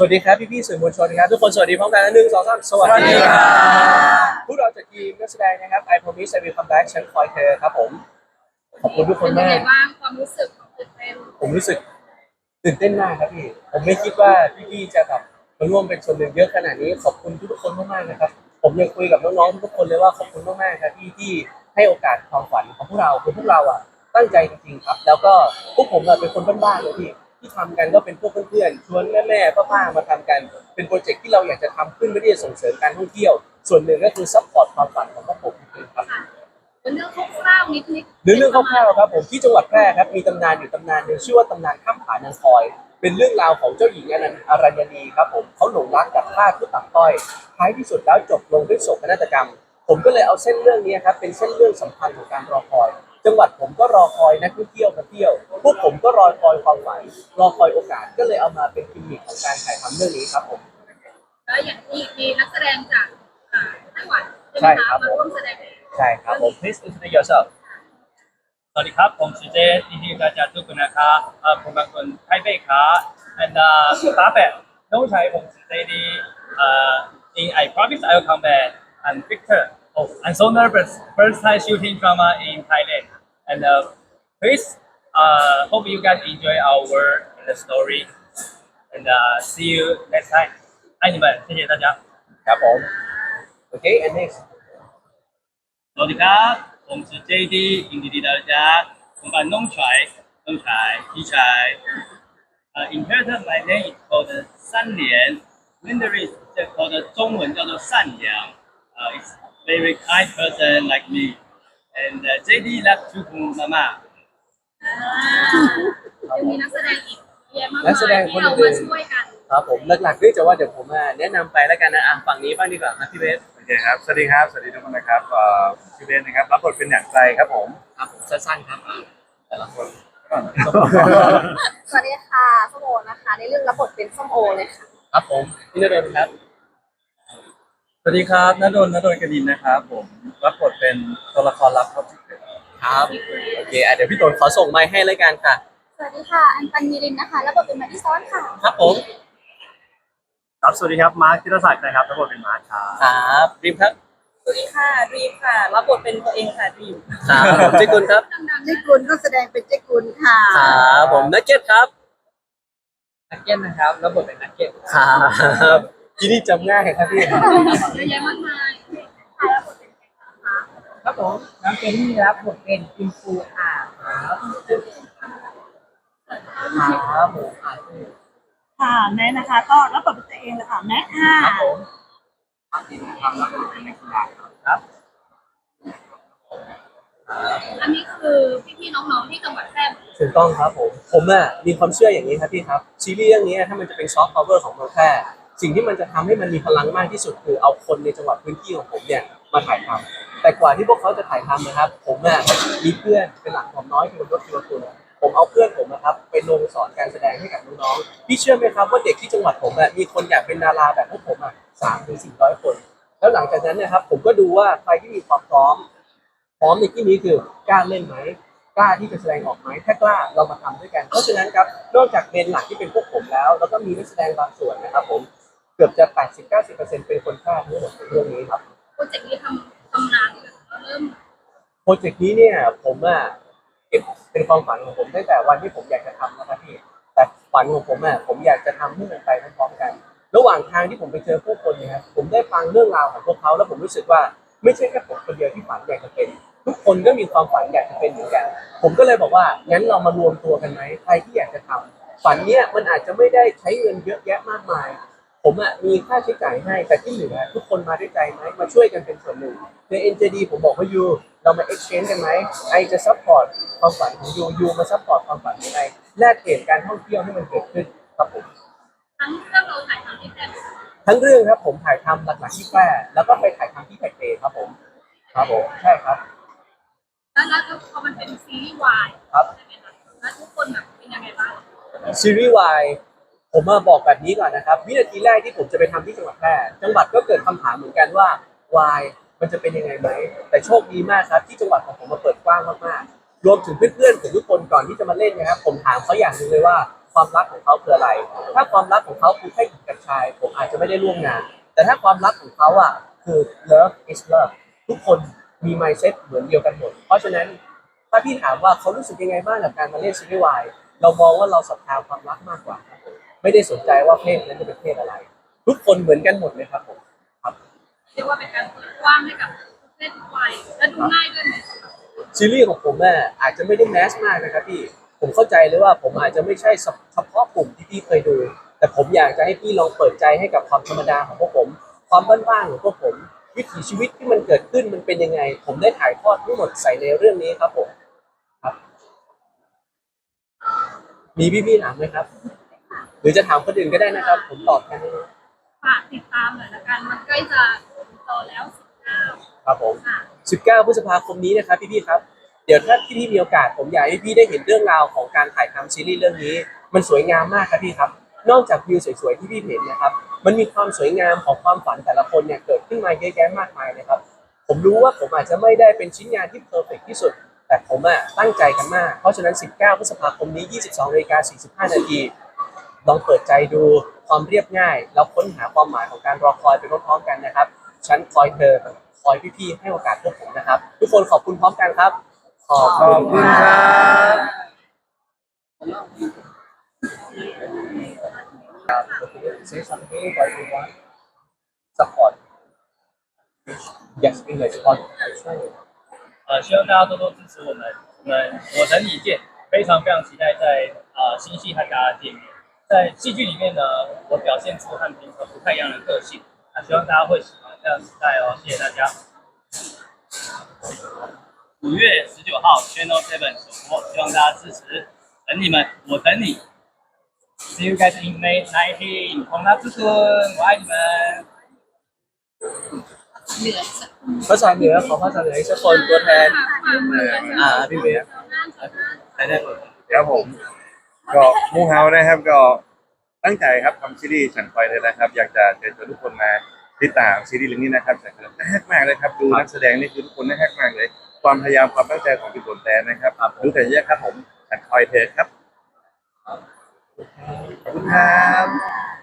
สวัสดีครับพี่พี่ๆสื่อมวลชนครับทุกคนสวัสดีพร้อมกันนะหนึ่งสองสามสวัสดีครับพวกเราจากทีมนักแสดงนะครับ I promise I will come back ฉันคอยเธอครับผม ขอบคุณทุกคนเป็นยังมาไงกบ้างความรู้สึกของตื่นเต้นผมรู้สึกตื่นเต้นมากครับพี่ ผมไม่คิดว่าพี่ๆจะแบบมาร่วมเป็นส่วนหนึ่งเยอะขนาดนี้ขอบคุณทุกคนมากๆนะครับ ผมยังคุยกับน้องๆทุกคนเลยว่าขอบคุณมากๆครับที่ที่ให้โอกาสความฝันของพวกเราคือพวกเราอะตั้งใจจริงๆครับ แล้วก็พวกผมอะเป็นคนบ้านๆเลยพี่ ที่ทำกันก็เป็นพวกเพื่อนๆชวนแม่ๆป้าๆมาทำกัน เป็นโปรเจกต์ที่เราอยากจะทำขึ้นเพื่อที่จะส่งเสริมการท่องเที่ยว ส่วนหนึ่งก็คือซัพพอร์ตความฝันของพวกผมจริงๆครับค่ะเป็นเรื่องคร่าวๆนิดนิดเรื่องเรื่องคร่าวๆครับผมที่จังหวัดแพร่ครับมีตำนานอยู่ตำนานหนึ่งชื่อว่าตำนานข้ามผานางคอย เป็นเรื่องราวของเจ้าหญิงอนันต์อรัญญนีครับผมเขาหลงรักกับข้าผู้ต่ำต้อยท้ายที่สุดแล้วจบลงด้วยโศกนาฏกรรม ผมก็เลยเอาเส้นเรื่องนี้ครับเป็นเส้นเรื่องสำคัญของการรอคอย จังหวัดผมก็รอคอยนักท่องเที่ยวมาเที่ยว พวกผมก็รอคอยความฝัน รอคอยโอกาสก็เลยเอามาเป็นกิมมิคของการถ่ายทำเรื่องนี้ครับผม แล้วอย่างที่มีนักแสดงจากอ่าไต้หวันใช่ไหใช่มครัคะบ มาร่วมแสดงใช่ครับผม please introduce yourself สวัสดีครับผมชื่อเจดีดี大家ทุกคนนะครับเอ่อผมเป็นคนไทเปครับ and เอ่อตาแปะน้องชายผมชื่อเจดีเอ่อ in I promise I will come back and Victor oh I'm so nervous first time shooting drama in Thailand and uh, please uh, hope you guys enjoy our uh, story. And uh, see you next time. 爱你们谢谢大家。ครับผม okay and next. สวัสดีครับผมชื่อ JD ยินดีที่ได้รู้จักผมเป็นน้องชายน้องชายพี่ชาย uh, in my name is called 三连 Mandarin is called 中文叫做善良 uh, it's very kind person like me. And uh, JD love to ทุกคนมาก ยังมีนักแสดงอีกเยอะมากนัมากแสดงที่คนเราอื่มานช่วยกันครับผมหลักๆด้วยจะว่าเดี๋ยวผมอะแนะนำไปแล้วกันนะอะฝั่งนี้บ้างดีกว่าครับพี่เบสโอเคครับ สวัสดีครับ สวัสดีทุกคนนะครับเอ่อชื่อเบนนะครับ รับบทเป็นอย่างใจครับผมครับผมสั้นๆครับอะแต่ละคนสวัสดีค่ะส้มโอนะคะ ในเรื่องรับบทเป็นส้มโอเลยค่ะครับผมพี่นเรนครับสวัสดีครับนดลนดลกดินนะครับ ผม รับบทเป็นตัวละครลับครับ ครับโอเคอะเดี๋ยวพี่ตนขอส่งไมค์ให้เลยกันค่ะ สวัสดีค่ะ อันปันมีรินนะคะรับบทเป็นมาที่ซ้อนค่ะ ครับผมครับสวัสดีครับมาร์คธิรศักดิ์นะครับรับบทเป็นมาร์คครับครับริมครับสวัสดีค่ะรีมค่ะรับบทเป็นตัวเองค่ะรีมครับผมเจกุลครับดังๆเจ๊นะกุลก็แสดงเป็นเจ๊กุลค่ะ ครับผมนักเก็ตครับนักเก็ตนะครับรับบทเป็นนักเก็ตครับที่นี่จำง่ายครับพี่เยอะแยะมากมายครับ ผมน้องเจนนี่รับบทเป็นอินฟูค่ะครับผมค่ะแม่นะคะ ก็รับบทเป็นตัวเองเลยค่ะแม่ค่ะครับผมอันนี้คือพี่ๆน้องๆที่จังหวัดแพร่ถูกต้องครับผมผมอะมีความเชื่ออย่างนี้ครับพี่ครับซีรีส์เรื่องนี้ถ้ามันจะเป็นซอฟต์พาวเวอร์ของเมืองแพร่สิ่งที่มันจะทำให้มันมีพลังมากที่สุดคือเอาคนในจังหวัดพื้นที่ของผมเนี่ยมาถ่ายทำ แต่กว่าที่พวกเขาจะถ่ายทำนะครับ ผมอะมีเพื่อนเป็นหลักผมน้อยคือรถทีละคนผมเอาเพื่อนผมนะครับไปลงสอนการแสดงให้กับน้องๆพี่เชื่อไหมครับว่าเด็กที่จังหวัดผมอะมีคนอยากเป็นดาราแบบพวกผมอะสามถึงสี่ร้อยคน แล้วหลังจากนั้นนะครับ ผมก็ดูว่าใครที่มีความพร้อม พร้อมในที่นี้คือกล้าเล่นไหมกล้าที่จะแสดงออกไหมถ้ากล้าเรามาทำด้วยกัน เพราะฉะนั้นครับนอกจากเมนหลักที่เป็นพวกผมแล้ว แล้วก็มีนักแสดงบางส่วนนะครับ ผมเกือบจะ 80-90%เป็นคนกล้าทั้งหมดในเรื่องนี้ครับโปรเจกต์นี้ทำำนานเลยเริ่มโปรเจกต์นี้เนี่ย ผมอะเก็บเป็นความฝันของผมตั้งแต่วันที่ผมอยากจะทำนะครับพี่แต่ฝันของผมอะผมอยากจะทำให้มันไปพร้อมๆกัน ระหว่างทางที่ผมไปเจอผู้คนเนี่ยครับผมได้ฟังเรื่องราวของพวกเขาแล้วผมรู้สึกว่าไม่ใช่แค่ผมคนเดียวที่ฝันอยากจะเป็น ทุกคนก็มีความฝันอยากจะเป็นเหมือนกัน ผมก็เลยบอกว่างั้นเรามารวมตัวกันไหมใครที่อยากจะทำฝันเนี้ยมันอาจจะไม่ได้ใช้เงินเยอะแยะมากมาย ผมอะมีค่าใช้จ่ายให้แต่ที่เหลือทุกคนมาด้วยใจไหมมาช่วยกันเป็นส่วนหนึ่งใน NJD ผมบอกว่ายูเรามา exchange กันไหมไอจะ support ความฝันของยูยูมา support ความฝันของไอแลกเปลี่ยนการท่องเที่ยวให้มันเกิดขึ้นครับผมทั้งเรื่องเราถ่ายทำที่แพร่ทั้งเรื่องครับผมถ่ายทำหลักๆที่แพร่แล้วก็ไปถ่ายทำที่ไทเปครับผมครับผมใช่ครับ แล้วแล้วพอมันเป็นซีรีส์วายครับใช่ไหมคะแล้วทุกคนแบบเป็นยังไงบ้างซีรีส์วาย ผมมาบอกแบบนี้ก่อนนะครับ วินาทีแรกที่ผมจะไปทำที่จังหวัดแพร่จังหวัดก็เกิดคำถามเหมือนกันว่าวายมันจะเป็นยังไงไหมแต่โชคดีมากครับที่จังหวัดของผมมาเปิดกว้างมากๆ รวมถึงเพื่อนๆของทุกคนก่อนที่จะมาเล่นนะครับ ผมถามเขาอย่างหนึ่งเลยว่าความรักของเขาคืออะไร ถ้าความรักของเขาคือแค่หญิงกับชาย ผมอาจจะไม่ได้ร่วมงาน แต่ถ้าความรักของเขาอะคือ love is love ทุกคนมี mindset เหมือนเดียวกันหมด เพราะฉะนั้นถ้าพี่ถามว่าเขารู้สึกยังไงบ้างกับการมาเล่นซีรีส์วายเรามองว่าเราศรัทธาความรักมากกว่าครับผม ไม่ได้สนใจว่าเพศนั้นจะเป็นเพศอะไร ทุกคนเหมือนกันหมดเลยครับผมครับเรียกว่าเป็นการเปิดกว้างให้กับทุกเพศทุกวัยและดูง่ายด้วยไหมซีรีส์ของผมน่ะอาจจะไม่ได้แมสมากนะครับพี่ผมเข้าใจเลยว่าผมอาจจะไม่ใช่เฉพาะกลุ่มที่พี่เคยดู แต่ผมอยากจะให้พี่ลองเปิดใจให้กับความธรรมดาของพวกผม ความบ้านๆของพวกผม วิถีชีวิตที่มันเกิดขึ้นมันเป็นยังไง ผมได้ถ่ายทอดทั้งหมดใส่ในเรื่องนี้ครับผมครับ มีพี่ๆถามไหมครับ หรือจะถามคนอื่นก็ได้นะครับ ผมตอบแค่นี้ฝากติดตามหน่อยละกัน มันใกล้จะโตแล้วสิบเก้าครับผม ค่ะ 19 พฤษภาคมนี้นะครับพี่ๆครับ เดี๋ยวถ้าพี่ๆมีโอกาสผมอยากให้พี่ได้เห็นเรื่องราวของการถ่ายทำซีรีส์เรื่องนี้ มันสวยงามมากครับพี่ครับ นอกจากวิวสวยๆที่พี่เห็นนะครับ มันมีความสวยงามของความฝันแต่ละคนเนี่ยเกิดขึ้นมาเยอะแยะมากมายเลยครับ ผมรู้ว่าผมอาจจะไม่ได้เป็นชิ้นงานที่เพอร์เฟกที่สุด แต่ผมอะตั้งใจกันมาก เพราะฉะนั้น 19 พฤษภาคมนี้ 22นาฬิกา45นาที ลองเปิดใจดูความเรียบง่าย แล้วค้นหาความหมายของการรอคอยไปพร้อมๆกันนะครับ ฉันคอยเธอ คอยพี่ๆให้โอกาสพวกผมนะครับ ทุกคนขอบคุณพร้อมกันครับ ขอบ ขอบคุณครับ Say something for everyone support yes English support 呃，希望大家多多支持我们，我们我等你见，非常非常期待在呃新戏和大家见面。 在戏剧里面呢，我表现出和平常不太一样的个性，啊，希望大家会喜欢这样期待哦，谢谢大家。五月十九号 Channel Seven 首播，希望大家支持，等你们，我等你。See you guys in May 19. 红拉之春，我爱你们。 ภาษาเหนือขอภาษาเหนืออีกสักคนตัวแทน อ่าพี่เบสใครได้ก่อน ครับผม ก็มูเฮานะครับก็ตั้งใจครับทำซีรีส์ฉันคอยเลยนะครับ อยากจะเชิญชวนทุกคนมาติดตามซีรีส์เรื่องนี้นะครับฉันคอยน่าฮักมากเลยครับดูนักแสดงนี่คือทุกคนน่าฮักมากเลย ความพยายามความตั้งใจของพี่ฝนแตนนะครับดูแต่เยอะครับผมฉันคอยเธอครับขอบคุณครับ